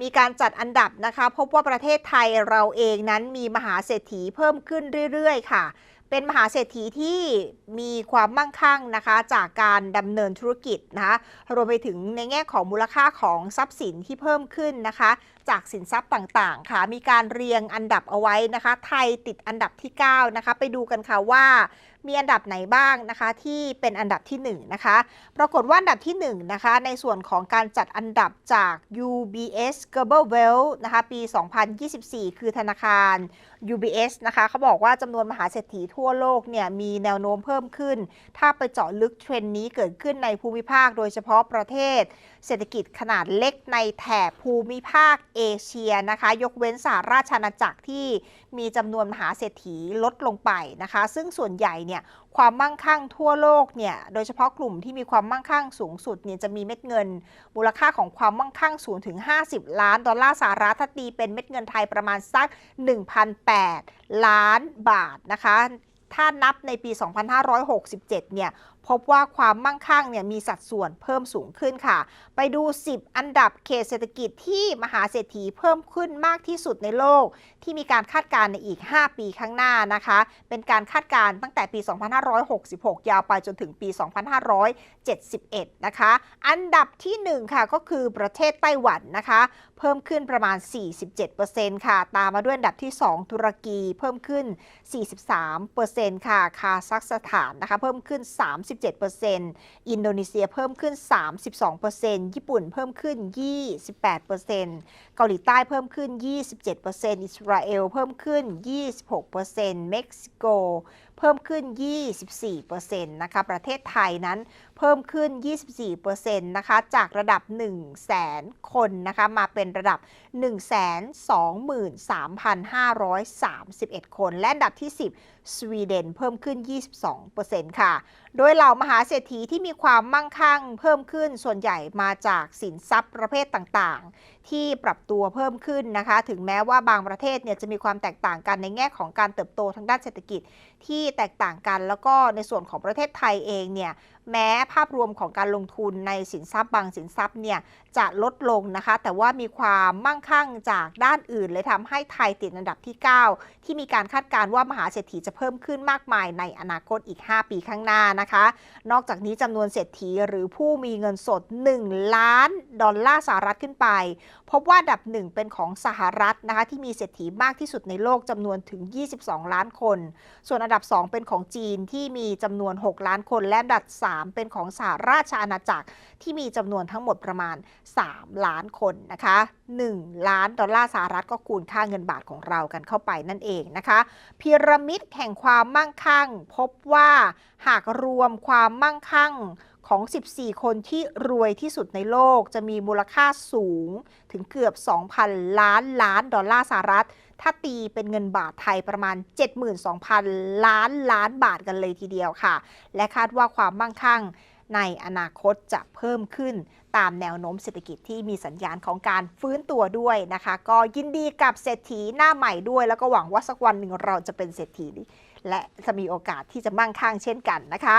มีการจัดอันดับนะคะ พบว่าประเทศไทยเราเองนั้นมีมหาเศรษฐีเพิ่มขึ้นเรื่อย ๆ ค่ะ เป็นมหาเศรษฐีที่มีความมั่งคั่งนะคะ จากการดำเนินธุรกิจนะคะรวมไปถึงในแง่ของมูลค่าของทรัพย์สินที่เพิ่มขึ้นนะคะ จากสินทรัพย์ต่างๆ ค่ะ มีการเรียงอันดับเอาไว้นะคะ ไทยติดอันดับที่ 9 นะคะ ไปดูกันค่ะว่า มีอันดับไหนบ้างนะคะที่เป็นอันดับที่ 1 นะคะ ปรากฏว่าอันดับที่1นะคะในส่วนของการจัดอันดับจาก UBS Global Wealth นะคะปี 2024 คือธนาคาร UBS นะคะเขาบอกว่าจำนวนมหาเศรษฐีทั่วโลกเนี่ยมีแนวโน้มเพิ่มขึ้น ถ้าไปเจาะลึกเทรนด์นี้เกิดขึ้นในภูมิภาค โดยเฉพาะประเทศ เศรษฐกิจขนาดเล็กในแถบภูมิภาคเอเชียนะคะ ยกเว้นสหราชอาณาจักรที่มีจำนวนมหาเศรษฐีลดลงไปนะคะ ซึ่งส่วนใหญ่เนี่ยความมั่งคั่งทั่วโลกเนี่ยโดยเฉพาะกลุ่มที่มีความมั่งคั่งสูงสุดเนี่ยจะมีเม็ดเงิน มูลค่าของความมั่งคั่งสูงถึง 50 ล้านดอลลาร์สหรัฐถ้าตีเป็นเม็ดเงินไทยประมาณสัก 1,008 ล้านบาทนะคะ ถ้านับในปี 2567 เนี่ยพบว่าความมั่งคั่งเนี่ยมีสัดส่วนเพิ่มสูงขึ้นค่ะ ไปดู 10 อันดับเขตเศรษฐกิจที่มหาเศรษฐีเพิ่มขึ้นมากที่สุดในโลก ที่มีการคาดการณ์ในอีก 5 ปีข้างหน้านะคะ เป็นการคาดการณ์ตั้งแต่ปี 2566 ยาวไปจนถึงปี 2571 นะคะ อันดับที่ 1 ค่ะก็คือประเทศไต้หวันนะคะ เพิ่มขึ้นประมาณ 47%ค่ะ ตามมาด้วยอันดับที่ 2 ตุรกีเพิ่มขึ้น 43%ค่ะ คาซัคสถานนะคะ เพิ่มขึ้น 37%อินโดนีเซียเพิ่มขึ้น 32%ญี่ปุ่นเพิ่มขึ้น 28%เกาหลีใต้เพิ่มขึ้น 27%อิสราเอลเพิ่มขึ้น 26%เม็กซิโกเพิ่มขึ้น 24%นะคะ ประเทศไทยนั้นเพิ่มขึ้น 24%นะคะ จากระดับ 1 0 0 0 0แสนคนนะคะ มาเป็นระดับ123,531 คน และอันดับที่ 10 สวีเดนเพิ่มขึ้น 22%ค่ะ โดยเหล่ามหาเศรษฐีที่มีความมั่งคั่งเพิ่มขึ้นส่วนใหญ่มาจากสินทรัพย์ประเภทต่างๆ ที่ปรับตัวเพิ่มขึ้นนะคะ ถึงแม้ว่าบางประเทศเนี่ยจะมีความแตกต่างกันในแง่ของการเติบโตทางด้านเศรษฐกิจที่แตกต่างกัน แล้วก็ในส่วนของประเทศไทยเองเนี่ยแม้ภาพรวมของการลงทุนในสินทรัพย์บางสินทรัพย์เนี่ยจะลดลงนะคะ แต่ว่ามีความมั่งคั่งจากด้านอื่น เลยทำให้ไทยติดอันดับที่ 9 ที่มีการคาดการณ์ว่ามหาเศรษฐีจะเพิ่มขึ้นมากมายในอนาคตอีก 5 ปีข้างหน้านะคะ นอกจากนี้จำนวนเศรษฐีหรือผู้มีเงินสด 1 ล้านดอลลาร์สหรัฐขึ้นไป พบว่าดับหนึ่งเป็นของสหรัฐนะคะที่มีเศรษฐีมากที่สุดในโลกจำนวนถึง 22 ล้านคน ส่วนอันดับ 2 เป็นของจีนที่มีจำนวน 6 ล้านคน และอันดับ 3 เป็นของสหราชอาณาจักรที่มีจำนวนทั้งหมดประมาณ 3 ล้านคนนะคะ 1 ล้านดอลลาร์สหรัฐก็คูณค่าเงินบาทของเรากันเข้าไปนั่นเองนะคะพีระมิดแห่งความความมั่งคั่ง พบว่าหากรวมความมั่งคั่งของ 14 คนที่รวยที่สุดในโลกจะมีมูลค่าสูงถึงเกือบ 2,000 ล้านล้านดอลลาร์สหรัฐ ถ้าตีเป็นเงินบาทไทยประมาณ 72,000 ล้านล้านบาทกันเลยทีเดียวค่ะ และคาดว่าความมั่งคั่งในอนาคตจะเพิ่มขึ้นตามแนวโน้มเศรษฐกิจที่มีสัญญาณของการฟื้นตัวด้วยนะคะ ก็ยินดีกับเศรษฐีหน้าใหม่ด้วย แล้วก็หวังว่าสักวันหนึ่งเราจะเป็นเศรษฐี และจะมีโอกาสที่จะมั่งคั่งเช่นกันนะคะ